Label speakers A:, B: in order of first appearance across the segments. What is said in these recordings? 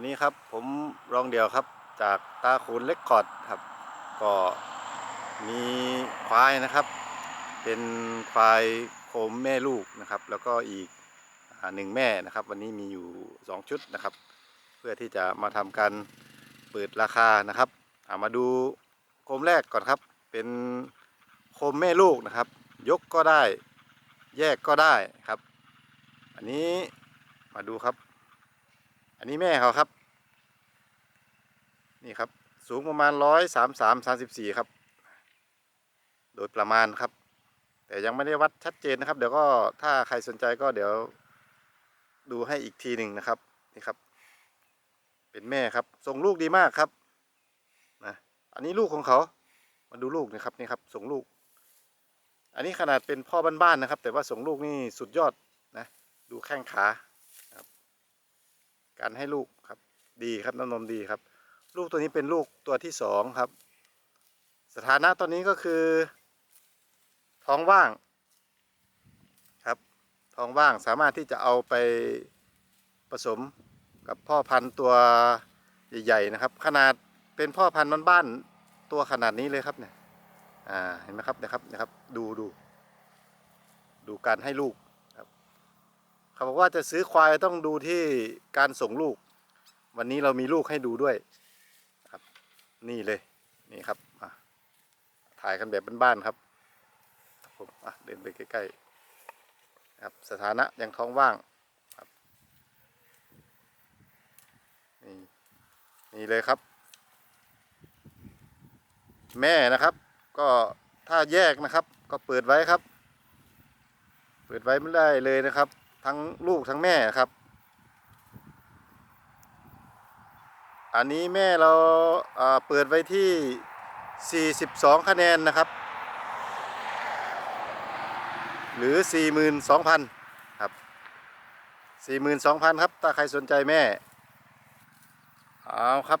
A: ครับวันนี้ครับผมรองเดียวครับจากตาคูนเล็กคอร์ดครับ ก็มีควายนะครับ เป็นควายโคมแม่ลูกนะครับ แล้วก็อีกหนึ่งแม่นะครับ วันนี้มีอยู่ 2 ชุดนะครับ เพื่อที่จะมาทำการเปิดราคานะครับามาดูโคมแรกก่อนครับ เป็นโคมแม่ลูกนะครับ ยกก็ได้แยกก็ได้ครับ อันนี้มาดูครับ อันนี้แม่เขาครับ นี่ครับ สูงประมาณร้อยสามสามสามสิบสี่ครับ โดยประมาณครับ แต่ยังไม่ได้วัดชัดเจนนะครับ เดี๋ยวก็ถ้าใครสนใจก็เดี๋ยวดูให้อีกทีหนึ่งนะครับ นี่ครับ เป็นแม่ครับส่งลูกดีมากครับนะอันนี้ลูกของเขา มาดูลูกนะครับนี่ครับส่งลูก อันนี้ขนาดเป็นพ่อบ้านๆนะครับ แต่ว่าส่งลูกนี่สุดยอดนะ ดูแข้งขาครับการให้ลูกครับ ดีครับน้ำนมดีครับ ลูกตัวนี้เป็นลูกตัวที่สองครับ สถานะตอนนี้ก็คือ ท้องว่างครับ ท้องว่างสามารถที่จะเอาไปผสมกับพ่อพันธุ์ตัวใหญ่ๆนะครับ ขนาดเป็นพ่อพันธุ์บ้านๆตัวขนาดนี้เลยครับเนี่ยอ่าเห็นไหมครับนะครับนะครับดูดูดูการให้ลูกครับเขาบอกว่าจะซื้อควายต้องดูที่การส่งลูก วันนี้เรามีลูกให้ดูด้วย นี่เลยนี่ครับถ่ายกันแบบบ้านๆครับผมเดินไปใกล้ๆครับสถานะยังท้องว่างครับนี่นี่เลยครับ แม่นะครับ ก็ถ้าแยกนะครับ ก็เปิดไว้ครับ เปิดไว้ไม่ได้เลยนะครับ ทั้งลูกทั้งแม่ครับ อันนี้แม่เราเปิดไว้ที่ 42 คะแนนนะครับ หรือ 42,000 ครับ 42,000 ครับ ถ้าใครสนใจแม่ เอาครับ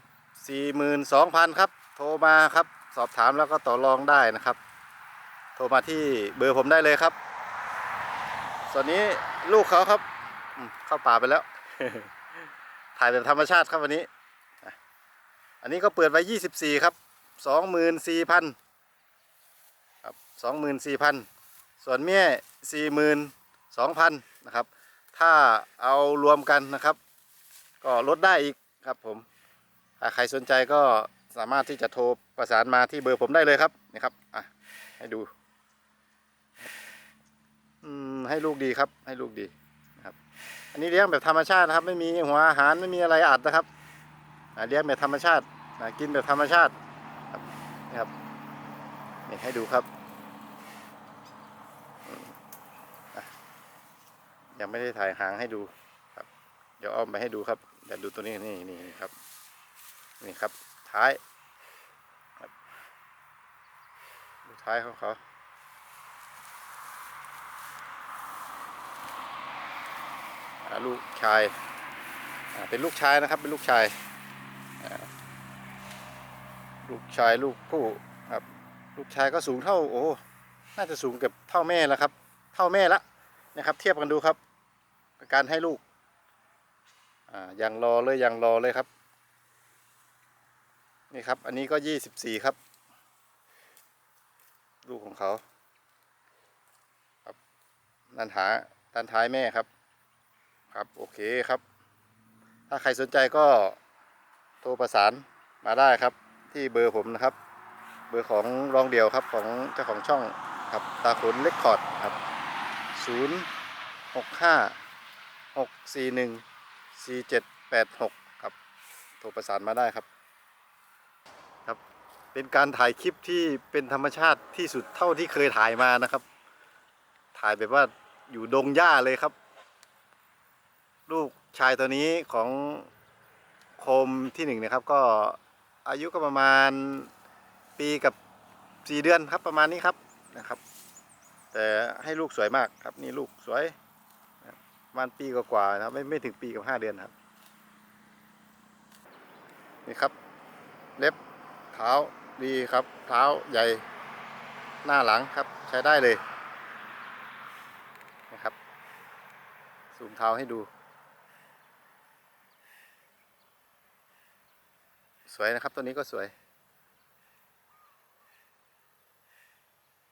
A: 42,000 ครับ โทรมาครับ สอบถามแล้วก็ต่อรองได้นะครับ โทรมาที่เบอร์ผมได้เลยครับ ส่วนนี้ลูกเขาครับ เข้าป่าไปแล้ว ถ่ายแบบธรรมชาติครับวันนี้ อันนี้ก็เปิดไว้ 24 ครับ 24,000ครับ24,000 ส่วนแม่42,000 นะครับ ถ้าเอารวมกันนะครับ ก็ลดได้อีกครับผมใครสนใจก็สามารถที่จะโทรประสานมาที่เบอร์ผมได้เลยครับนี่ครับอะให้ดูอืมให้ลูกดีครับ ให้ลูกดีนะครับ อันนี้เลี้ยงแบบธรรมชาตินะครับ ไม่มีหัวอาหารไม่มีอะไรอัดนะครับ เลี้ยงแบบธรรมชาติอะกินแบบธรรมชาติครับนี่ครับนี่ให้ดูครับ ยังไม่ได้ถ่ายหางให้ดูครับ เดี๋ยวเอาไปให้ดูครับเดี๋ยวดูตัวนี้นี่นี่นครับ นี่ครับท้ายดูท้ายของเขาลูกชายเป็นลูกชายนะครับ เป็นลูกชาย ลูกชายลูกผู้ครับ ลูกชายก็สูงเท่าโอ้น่าจะสูงเกือบเท่าแม่แล้วครับ เท่าแม่ละนะครับ เทียบกันดูครับ การให้ลูกอ่ายังรอเลยยังรอเลยครับ นี่ครับ อันนี้ก็ยี่สิบสี่ครับ ลูกของเขาครับนันหาด้านท้ายแม่ครับ ครับโอเคครับ ถ้าใครสนใจก็โทรประสานมาได้ครับ ที่เบอร์ผมนะครับ เบอร์ของรองเดียวครับของเจ้าของช่องครับตาขนเล็กคอร์ดครับศูนย์หกห้าหกสี่หนึ่งสี่เจ็ดแปดหกครับโทรประสานมาได้ครับ เป็นการถ่ายคลิปที่เป็นธรรมชาติที่สุดเท่าที่เคยถ่ายมานะครับ ถ่ายแบบว่าอยู่ดงหญ้าเลยครับ ลูกชายตัวนี้ของโคมที่หนึ่งนะครับก็ อายุก็ประมาณปีกับสี่เดือนครับประมาณนี้ครับนะครับ แต่ให้ลูกสวยมากครับนี่ลูกสวยประมาณปีกว่าๆนะครับไม่ไม่ถึงปีกับห้าเดือนครับนี่ครับ เล็บเท้าดีครับ เท้าใหญ่หน้าหลังครับใช้ได้เลยนะครับซูมเท้าให้ดู สวยนะครับตัวนี้ก็สวย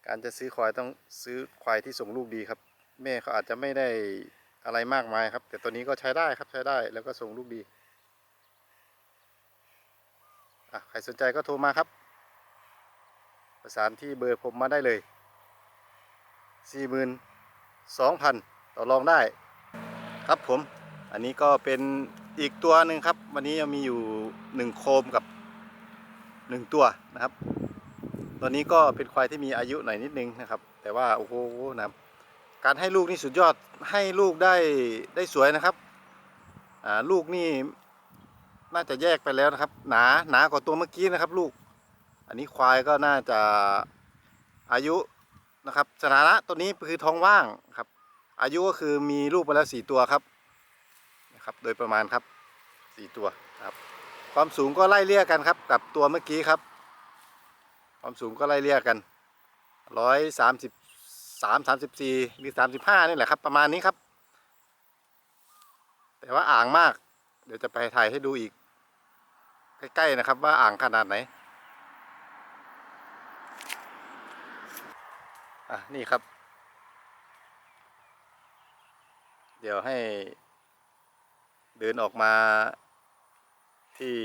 A: การจะซื้อควายต้องซื้อควายที่ส่งลูกดีครับ แม่เขาอาจจะไม่ได้อะไรมากมายครับ แต่ตัวนี้ก็ใช้ได้ครับใช้ได้แล้วก็ส่งลูกดีอะใครสนใจก็โทรมาครับ ประสานที่เบอร์ผมมาได้เลยสี่หมื่นสองพันต่อรองได้ ครับผม อันนี้ก็เป็น อีกตัวหนึ่งครับ วันนี้ยังมีอยู่หนึ่งโคมกับหนึ่งตัวนะครับ ตัวนี้ก็เป็นควายที่มีอายุหน่อยนิดนึงนะครับ แต่ว่าโอ้โหนะครับการให้ลูกนี่สุดยอดให้ลูกได้ได้สวยนะครับอ่าลูกนี่น่าจะแยกไปแล้วนะครับ หนาหนากว่าตัวเมื่อกี้นะครับ ลูก อันนี้ควายก็น่าจะอายุนะครับสถานะตัวนี้คือท้องว่างครับ อายุก็คือมีลูกไปแล้วสี่ตัวครับ ครับ โดยประมาณครับสี่ตัวครับ ความสูงก็ไล่เลี่ยกันครับ กับตัวเมื่อกี้ครับ ความสูงก็ไล่เลี่ยกันร้อยสามสิบสามสามสิบสี่หรือสามสิบห้านี่แหละครับ ประมาณนี้ครับ แต่ว่าอ่างมาก เดี๋ยวจะไปถ่ายให้ดูอีก ใกล้ๆนะครับ ว่าอ่างขนาดไหนอะนี่ครับ เดี๋ยวให้ เดินออกมาที่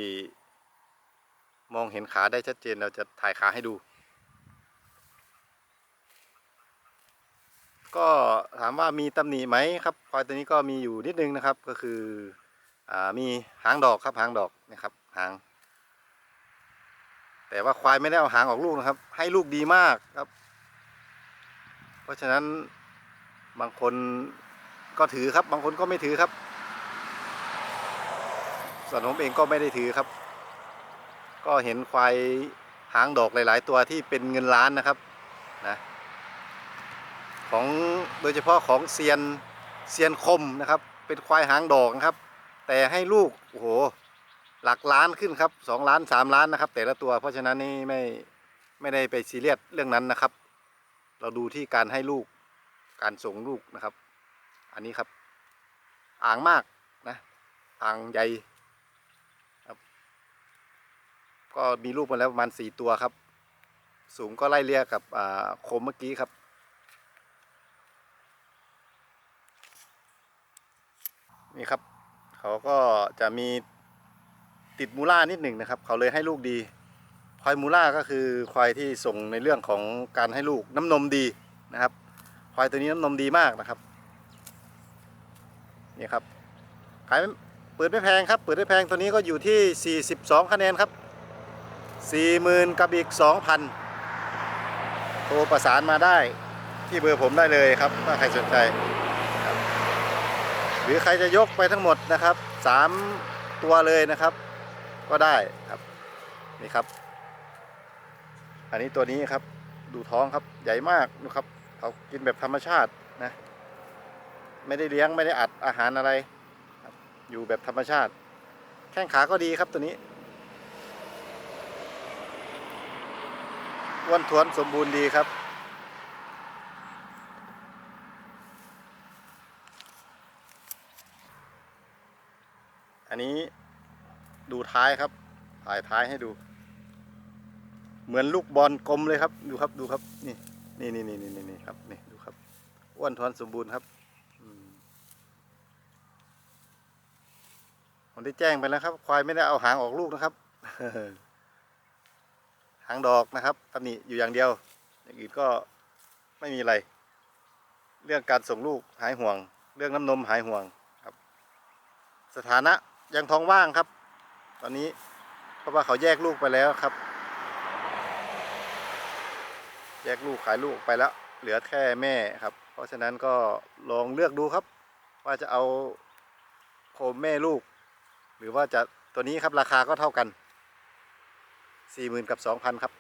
A: มองเห็นขาได้ชัดเจนเราจะถ่ายขาให้ดู ก็ถามว่ามีตำหนิไหมครับควายตัวนี้ก็มีอยู่นิดนึงนะครับก็คืออมีหางดอกครับหางดอกนะครับหาง แต่ว่าควายไม่ได้เอาหางออกลูกนะครับ ให้ลูกดีมากครับ เพราะฉะนั้นบางคนก็ถือครับบางคนก็ไม่ถือครับ ส่วนผมเองก็ไม่ได้ถือครับ ก็เห็นควายหางดอกหลาย ๆ ตัวที่เป็นเงินล้านนะครับนะของโดยเฉพาะของเซียนเซียนคมนะครับ เป็นควายหางดอกนะครับ แต่ให้ลูกโอ้โหหลักล้านขึ้นครับสองล้านสามล้านนะครับ แต่ละตัว เพราะฉะนั้นนี่ไม่ไม่ได้ไปซีเรียสเรื่องนั้นนะครับ เราดูที่การให้ลูกการส่งลูกนะครับ อันนี้ครับ อ่างมากนะอ่างใหญ่ครับ ก็มีลูกมาแล้วประมาณสี่ตัวครับ สูงก็ไล่เลี่ยกับโคมเมื่อกี้ครับ นี่ครับ เขาก็จะมีติดมูล่านิดหนึ่งนะครับ เขาเลยให้ลูกดีควายมูล่าก็คือควายที่ส่งในเรื่องของการให้ลูกน้ำนมดีนะครับควายตัวนี้น้ำนมดีมากนะครับนี่ครับขายเปิดไม่แพงครับ เปิดไม่แพงตัวนี้ก็อยู่ที่ 42 คะแนนครับ 40,000กับอีก 2,000 โทรประสานมาได้ที่เบอร์ผมได้เลยครับ ถ้าใครสนใจรหรือใครจะยกไปทั้งหมดนะครับ 3 ตัวเลยนะครับ ก็ได้ครับ นี่ครับ อันนี้ตัวนี้ครับ ดูท้องครับใหญ่มากนะครับเขากินแบบธรรมชาตินะ ไม่ได้เลี้ยงไม่ได้อัดอาหารอะไรรอยู่แบบธรรมชาติ แข้งขาก็ดีครับตัวนี้ อ้วนท้วนสมบูรณ์ดีครับ อันนี้ดูท้ายครับ ถ่ายท้ายให้ดู เหมือนลูกบอลกลมเลยครับ ดูครับดูครับ นี่นี่นี่นี่นี่นี่ครับนี่ดูครับอ้วนท้วนสมบูรณ์ครับผมได้แจ้งไปแล้วครับ ควายไม่ได้เอาหางออกลูกนะครับ หางดอกนะครับตำหนิอยู่อย่างเดียว อย่างอื่นก็ไม่มีอะไร เรื่องการส่งลูกหายห่วง เรื่องน้ำนมหายห่วงครับ สถานะยังท้องว่างครับ ตอนนี้เพราะว่าเขาแยกลูกไปแล้วครับ แยกลูกขายลูกไปแล้ว เหลือแค่แม่ครับ เพราะฉะนั้นก็ลองเลือกดูครับ ว่าจะเอาโคมแม่ลูก หรือว่าจะตัวนี้ครับราคาก็เท่ากัน สี่หมื่นกับสองพันครับ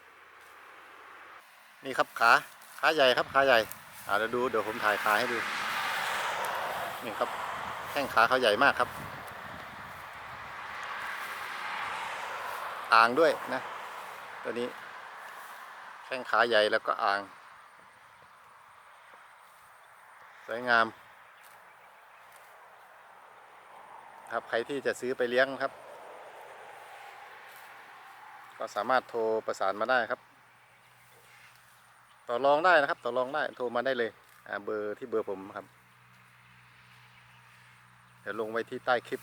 A: นี่ครับขาขาใหญ่ครับขาใหญ่อาเดี๋ยวดูเดี๋ยวผมถ่ายขาให้ดูนี่ครับแข้งขาเขาใหญ่มากครับ อ่างด้วยนะ ตัวนี้ แข้งขาใหญ่แล้วก็อ่าง สวยงาม ครับใครที่จะซื้อไปเลี้ยงครับ ก็สามารถโทรประสานมาได้ครับ ต่อรองได้นะครับ ต่อรองได้โทรมาได้เลยเบอร์ที่เบอร์ผมครับ เดี๋ยวลงไว้ที่ใต้คลิป